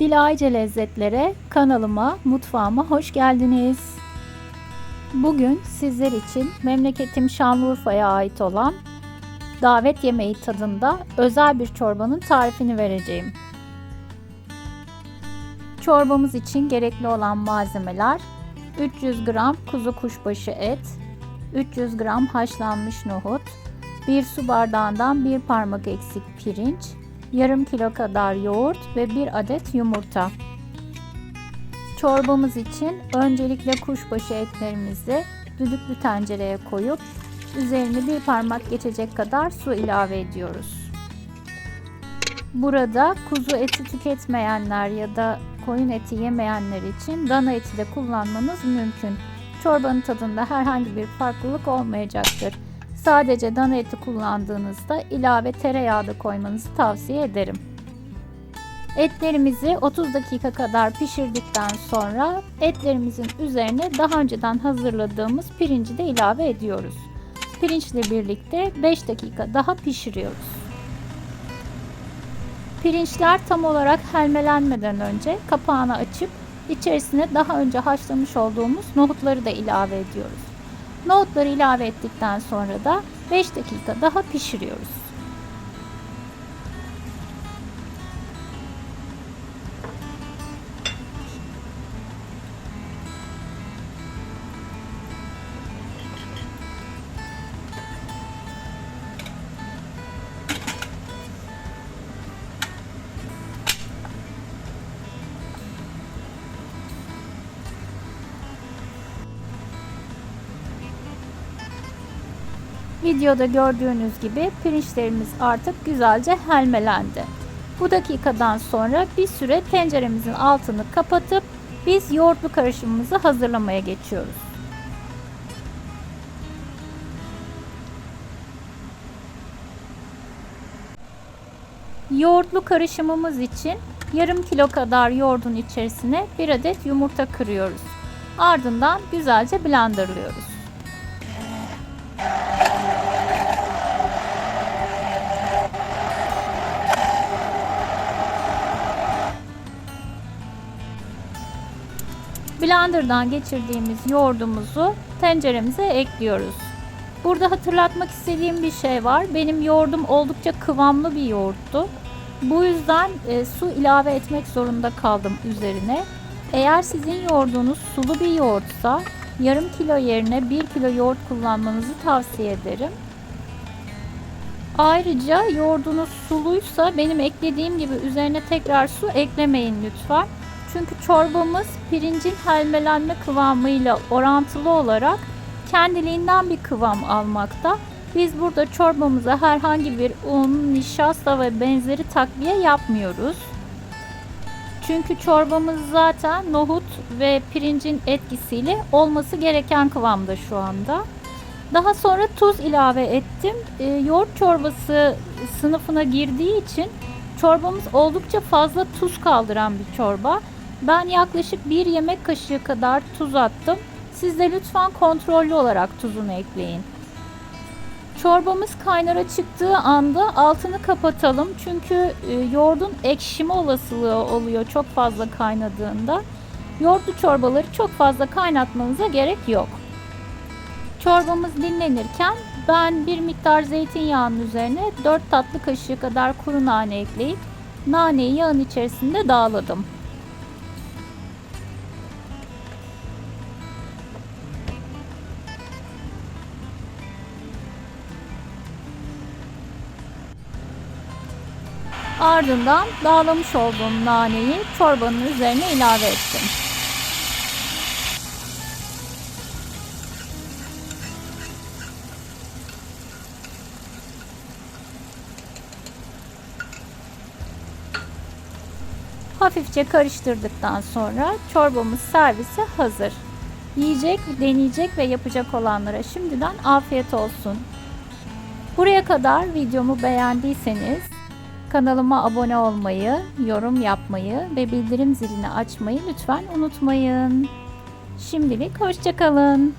Dilayce Lezzetlere kanalıma, mutfağıma hoş geldiniz. Bugün sizler için memleketim Şanlıurfa'ya ait olan davet yemeği tadında özel bir çorbanın tarifini vereceğim. Çorbamız için gerekli olan malzemeler 300 gram kuzu kuşbaşı et, 300 gram haşlanmış nohut, 1 su bardağından 1 parmak eksik pirinç, yarım kilo kadar yoğurt ve 1 adet yumurta. Çorbamız için öncelikle kuşbaşı etlerimizi düdüklü tencereye koyup üzerine bir parmak geçecek kadar su ilave ediyoruz. Burada kuzu eti tüketmeyenler ya da koyun eti yemeyenler için dana eti de kullanmanız mümkün. Çorbanın tadında herhangi bir farklılık olmayacaktır. Sadece dana eti kullandığınızda ilave tereyağı da koymanızı tavsiye ederim. Etlerimizi 30 dakika kadar pişirdikten sonra etlerimizin üzerine daha önceden hazırladığımız pirinci de ilave ediyoruz. Pirinçle birlikte 5 dakika daha pişiriyoruz. Pirinçler tam olarak helmelenmeden önce kapağını açıp içerisine daha önce haşlamış olduğumuz nohutları da ilave ediyoruz. Nohutları ilave ettikten sonra da 5 dakika daha pişiriyoruz. Videoda gördüğünüz gibi pirinçlerimiz artık güzelce helmelendi. Bu dakikadan sonra bir süre tenceremizin altını kapatıp biz yoğurtlu karışımımızı hazırlamaya geçiyoruz. Yoğurtlu karışımımız için yarım kilo kadar yoğurdun içerisine bir adet yumurta kırıyoruz. Ardından güzelce blenderlıyoruz. Blender'dan geçirdiğimiz yoğurdumuzu tenceremize ekliyoruz. Burada hatırlatmak istediğim bir şey var. Benim yoğurdum oldukça kıvamlı bir yoğurttu. Bu yüzden e, su ilave etmek zorunda kaldım üzerine. Eğer sizin yoğurdunuz sulu bir yoğurtsa yarım kilo yerine 1 kilo yoğurt kullanmanızı tavsiye ederim. Ayrıca yoğurdunuz suluysa benim eklediğim gibi üzerine tekrar su eklemeyin lütfen. Çünkü çorbamız pirincin helmelenme kıvamıyla orantılı olarak kendiliğinden bir kıvam almakta. Biz burada çorbamıza herhangi bir un, nişasta ve benzeri takviye yapmıyoruz. Çünkü çorbamız zaten nohut ve pirincin etkisiyle olması gereken kıvamda şu anda. Daha sonra tuz ilave ettim. E, yoğurt çorbası sınıfına girdiği için çorbamız oldukça fazla tuz kaldıran bir çorba. Ben yaklaşık bir yemek kaşığı kadar tuz attım. Siz de lütfen kontrollü olarak tuzunu ekleyin. Çorbamız kaynara çıktığı anda altını kapatalım. Çünkü e, yoğurdun ekşime olasılığı oluyor çok fazla kaynadığında. Yoğurtlu çorbaları çok fazla kaynatmanıza gerek yok. Çorbamız dinlenirken ben bir miktar zeytinyağının üzerine 4 tatlı kaşığı kadar kuru nane ekleyip naneyi yağın içerisinde dağladım. Ardından dağlamış olduğum naneyi çorbanın üzerine ilave ettim. Hafifçe karıştırdıktan sonra çorbamız servise hazır. Yiyecek, deneyecek ve yapacak olanlara şimdiden afiyet olsun. Buraya kadar videomu beğendiyseniz Kanalıma abone olmayı, yorum yapmayı ve bildirim zilini açmayı lütfen unutmayın. Şimdilik hoşçakalın.